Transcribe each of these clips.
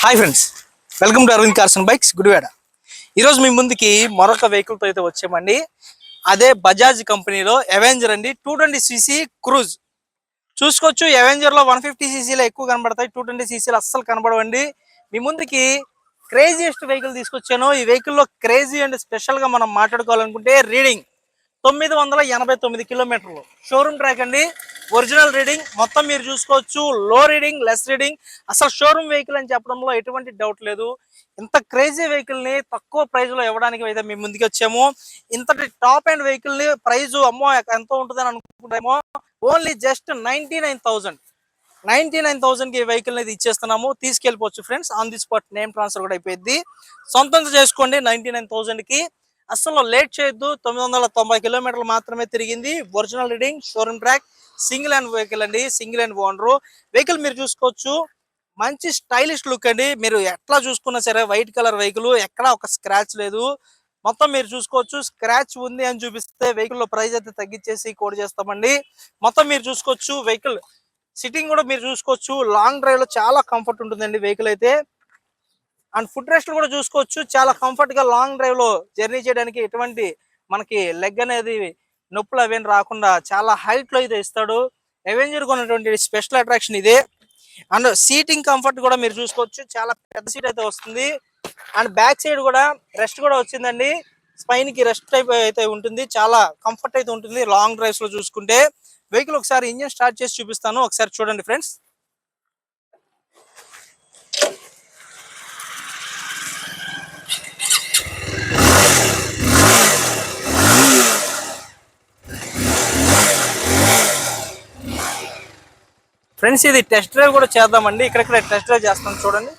Hi friends welcome to Aravind cars and bikes Gudivada ఈరోజు మీ ముందుకి మరొక వెహికల్తో అయితే వచ్చామండి. అదే బజాజ్ కంపెనీలో అవెంజర్ అండి టూ ట్వంటీ సీసీ క్రూజ్ చూసుకోవచ్చు అవెంజర్లో వన్ ఫిఫ్టీ సీసీలో ఎక్కువ కనబడతాయి టూ ట్వంటీ సీసీలో అస్సలు కనబడవండి. మీ ముందుకి క్రేజియెస్ట్ వెహికల్ తీసుకొచ్చాను. ఈ వెహికల్లో క్రేజీ అండ్ స్పెషల్గా మనం మాట్లాడుకోవాలనుకుంటే రీడింగ్ తొమ్మిది వందల ఎనభై తొమ్మిది కిలోమీటర్లు. షోరూమ్ ట్రాక్ అండి. ఒరిజినల్ రీడింగ్ మొత్తం మీరు చూసుకోవచ్చు. లో రీడింగ్ లెస్ రీడింగ్ అసలు షోరూమ్ వెహికల్ అని చెప్పడంలో ఎటువంటి డౌట్ లేదు. ఇంత క్రేజీ వెహికల్ని తక్కువ ప్రైజ్లో ఇవ్వడానికి అయితే మేము ముందుకు వచ్చాము. ఇంతటి టాప్ అండ్ వెహికల్ ప్రైజు అమ్మో ఎంత ఉంటుందని అనుకుంటామో only just ninety nine thousand ninety nine థౌసండ్కి vehicle అనేది ఇచ్చేస్తున్నాము. తీసుకెళ్ళిపోవచ్చు friends on the spot name transfer కూడా అయిపోయింది. సొంతంగా చేసుకోండి. నైన్టీ నైన్ థౌసండ్కి. అసలు లేట్ చేయొద్దు. తొమ్మిది వందల తొంభై కిలోమీటర్లు మాత్రమే తిరిగింది. Original reading showroom track single hand vehicle అండి. సింగిల్ హ్యాండ్ ఓనరు వెహికల్ మీరు చూసుకోవచ్చు. మంచి స్టైలిష్ లుక్ అండి. మీరు ఎట్లా చూసుకున్నా సరే వైట్ కలర్ వెహికల్ ఎక్కడా ఒక స్క్రాచ్ లేదు. మొత్తం మీరు చూసుకోవచ్చు. స్క్రాచ్ ఉంది అని చూపిస్తే వెహికల్లో ప్రైస్ అయితే తగ్గించేసి కోడ్ చేస్తామండి. మొత్తం మీరు చూసుకోవచ్చు. వెహికల్ సిట్టింగ్ కూడా మీరు చూసుకోవచ్చు. లాంగ్ డ్రైవ్లో చాలా కంఫర్ట్ ఉంటుందండి వెహికల్ అయితే. అండ్ ఫుడ్ రెస్ట్ కూడా చూసుకోవచ్చు. చాలా కంఫర్ట్గా లాంగ్ డ్రైవ్లో జర్నీ చేయడానికి ఎటువంటి మనకి లెగ్ అనేది నొప్పులు అవేం రాకుండా చాలా హైట్లో అయితే ఇస్తాడు. అవెంజర్ కొన్నటువంటి స్పెషల్ అట్రాక్షన్ ఇదే. అండ్ సీటింగ్ కంఫర్ట్ కూడా మీరు చూసుకోవచ్చు. చాలా పెద్ద సీట్ అయితే వస్తుంది. అండ్ బ్యాక్ సైడ్ కూడా రెస్ట్ కూడా వచ్చిందండి. స్పైన్కి రెస్ట్ టైప్ అయితే ఉంటుంది. చాలా కంఫర్ట్ అయితే ఉంటుంది లాంగ్ డ్రైవ్స్లో చూసుకుంటే. వెహికల్ ఒకసారి ఇంజిన్ స్టార్ట్ చేసి చూపిస్తాను. ఒకసారి చూడండి ఫ్రెండ్స్. ఫ్రెండ్స్ ఇది టెస్ట్ డ్రైవ్ కూడా చేద్దామండి. ఇక్కడెక్కడ టెస్ట్ డ్రైవ్ చేస్తాం. చూడండి.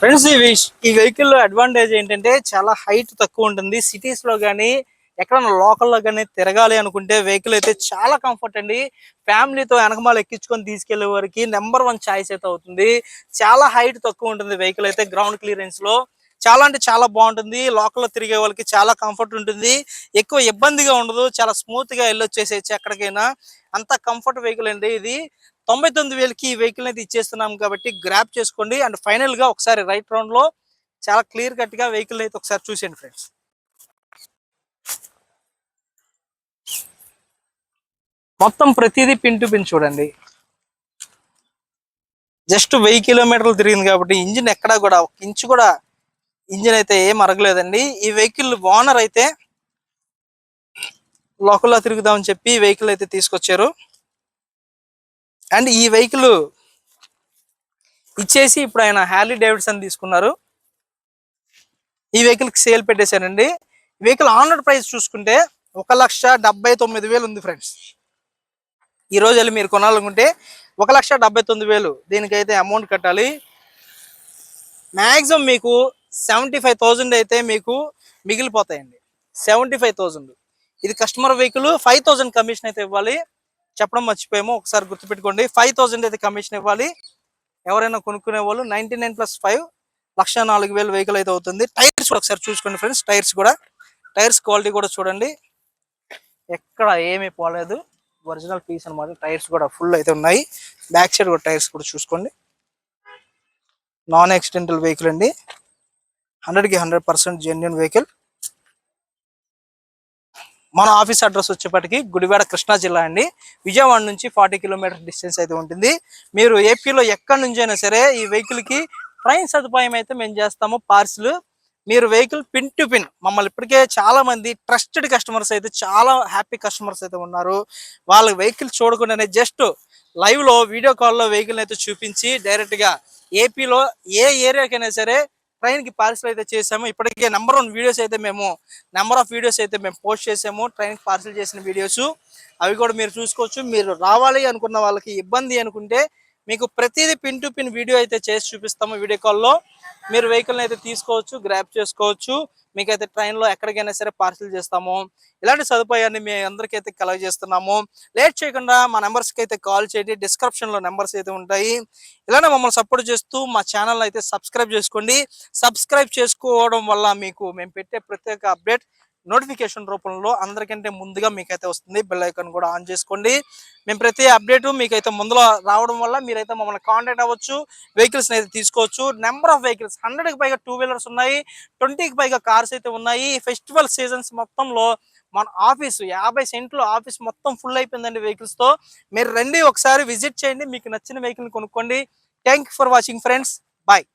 ఫ్రెండ్స్ ఈ విష్- ఈ వెహికల్ అడ్వాంటేజ్ ఏంటంటే చాలా హైట్ తక్కువ ఉంటుంది. సిటీస్లో కానీ ఎక్కడైనా లోకల్లో కానీ తిరగాలి అనుకుంటే వెహికల్ అయితే చాలా కంఫర్ట్ అండి. ఫ్యామిలీతో వెనకమాల ఎక్కించుకొని తీసుకెళ్ళే వారికి నెంబర్ వన్ ఛాయిస్ అయితే అవుతుంది. చాలా హైట్ తక్కువ ఉంటుంది వెహికల్ అయితే గ్రౌండ్ క్లియరెన్స్లో. చాలా అంటే చాలా బాగుంటుంది. లోకల్లో తిరిగే వాళ్ళకి చాలా కంఫర్ట్ ఉంటుంది. ఎక్కువ ఇబ్బందిగా ఉండదు. చాలా స్మూత్గా వెళ్ళొచ్చేసేయచ్చు ఎక్కడికైనా. అంత కంఫర్ట్ వెహికల్ అండి ఇది. తొంభై తొమ్మిది వేలకి ఈ వెహికల్ అయితే ఇచ్చేస్తున్నాం కాబట్టి గ్రాప్ చేసుకోండి. అండ్ ఫైనల్గా ఒకసారి రైట్ రౌండ్లో చాలా క్లియర్ కట్గా వెహికల్ అయితే ఒకసారి చూసేయండి ఫ్రెండ్స్. మొత్తం ప్రతిదీ పిన్ టు పిన్ చూడండి. జస్ట్ వెయ్యి కిలోమీటర్లు తిరిగింది కాబట్టి ఇంజిన్ ఎక్కడా కూడా ఒక ఇంచు కూడా ఇంజిన్ అయితే ఏం అరగలేదండి. ఈ వెహికల్ ఓనర్ అయితే లోకల్లో తిరుగుదామని చెప్పి ఈ వెహికల్ అయితే తీసుకొచ్చారు. అండ్ ఈ వెహికల్ ఇచ్చేసి ఇప్పుడు ఆయన హ్యాలీ డేవిడ్సన్ తీసుకున్నారు. ఈ వెహికల్కి సేల్ పెట్టేశారండి. వెహికల్ ఆన్ ప్రైస్ చూసుకుంటే ఒక లక్ష డెబ్బై తొమ్మిది వేలు ఉంది ఫ్రెండ్స్. ఈ రోజు వెళ్ళి మీరు కొనాలనుకుంటే ఒక లక్ష డెబ్బై తొమ్మిది వేలు దీనికైతే అమౌంట్ కట్టాలి. మ్యాక్సిమం మీకు సెవెంటీ ఫైవ్ థౌజండ్ అయితే మీకు మిగిలిపోతాయండి. Seventy five thousand. ఇది customer vehicle five thousand commission అయితే ఇవ్వాలి. చెప్పడం మర్చిపోయాము. ఒకసారి గుర్తుపెట్టుకోండి. ఫైవ్ థౌజండ్ అయితే కమిషన్ ఇవ్వాలి. ఎవరైనా కొనుక్కునే వాళ్ళు ninety nine plus five lakh నాలుగు వేలు వెహికల్ అయితే అవుతుంది. టైర్స్ కూడా ఒకసారి చూసుకోండి ఫ్రెండ్స్. టైర్స్ కూడా. టైర్స్ క్వాలిటీ కూడా చూడండి. ఎక్కడ ఏమీ పోలేదు. ఒరిజినల్ పీస్ అనమాట టైర్స్ కూడా ఫుల్ అయితే ఉన్నాయి. బ్యాక్ సైడ్ కూడా టైర్స్ కూడా చూసుకోండి. నాన్ యాక్సిడెంటల్ వెహికల్ అండి. హండ్రెడ్కి హండ్రెడ్ పర్సెంట్ జెన్యున్ వెహికల్ మన ఆఫీస్ అడ్రస్ వచ్చేప్పటికి గుడివాడ కృష్ణా జిల్లా అండి. విజయవాడ నుంచి ఫార్టీ కిలోమీటర్ డిస్టెన్స్ అయితే ఉంటుంది. మీరు ఏపీలో ఎక్కడి నుంచి అయినా సరే ఈ వెహికల్కి ట్రైన్ సదుపాయం అయితే మేము చేస్తాము పార్సిల్ మీరు వెహికల్ పిన్ టు పిన్ మమ్మల్ని ఇప్పటికే చాలా మంది ట్రస్టెడ్ కస్టమర్స్ అయితే చాలా హ్యాపీ కస్టమర్స్ అయితే ఉన్నారు. వాళ్ళ వెహికల్ చూడకుండానే జస్ట్ లైవ్లో వీడియో కాల్లో వెహికల్ అయితే చూపించి డైరెక్ట్గా ఏపీలో ఏ ఏరియాకైనా సరే ట్రైన్కి పార్సిల్ అయితే చేసాము ఇప్పటికే నెంబర్ వన్ వీడియోస్ అయితే మేము నెంబర్ ఆఫ్ వీడియోస్ అయితే మేము పోస్ట్ చేసాము ట్రైన్కి పార్సిల్ చేసిన వీడియోస్. అవి కూడా మీరు చూసుకోవచ్చు. మీరు రావాలి అనుకున్న వాళ్ళకి ఇబ్బంది అనుకుంటే మీకు ప్రతిదీ పిన్ టు పిన్ వీడియో అయితే చేసి చూపిస్తాము వీడియో కాల్లో మీరు వెహికల్ని అయితే తీసుకోవచ్చు గ్రాప్ చేసుకోవచ్చు. మీకైతే ట్రైన్లో ఎక్కడికైనా సరే పార్సిల్ చేస్తాము. ఇలాంటి సదుపాయాన్ని మీ అందరికైతే కలగజేస్తున్నాము. లేట్ చేయకుండా మా నెంబర్స్కి అయితే కాల్ చేయండి. డిస్క్రిప్షన్లో నెంబర్స్ అయితే ఉంటాయి. ఇలానే మమ్మల్ని సపోర్ట్ చేస్తూ మా ఛానల్ అయితే సబ్స్క్రైబ్ చేసుకోండి. సబ్స్క్రైబ్ చేసుకోవడం వల్ల మీకు మేము పెట్టే ప్రత్యేక అప్డేట్ నోటిఫికేషన్ రూపంలో అందరికంటే ముందుగా మీకైతే వస్తుంది. బెల్ ఐకాన్ కూడా ఆన్ చేసుకోండి. మేము ప్రతి అప్డేట్ మీకైతే ముందులో రావడం వల్ల మీరైతే మమ్మల్ని కాంటాక్ట్ అవ్వచ్చు వెహికల్స్ అయితే తీసుకోవచ్చు. నెంబర్ ఆఫ్ వెహికల్స్ హండ్రెడ్కి పైగా టూ వీలర్స్ ఉన్నాయి. ట్వంటీకి పైగా కార్స్ అయితే ఉన్నాయి. ఫెస్టివల్ సీజన్స్ మొత్తంలో మన ఆఫీస్ యాభై సెంట్లు ఆఫీస్ మొత్తం ఫుల్ అయిపోయిందండి వెహికల్స్తో. మీరు రండి ఒకసారి విజిట్ చేయండి. మీకు నచ్చిన వెహికల్ కొనుక్కోండి. Thank for watching friends bye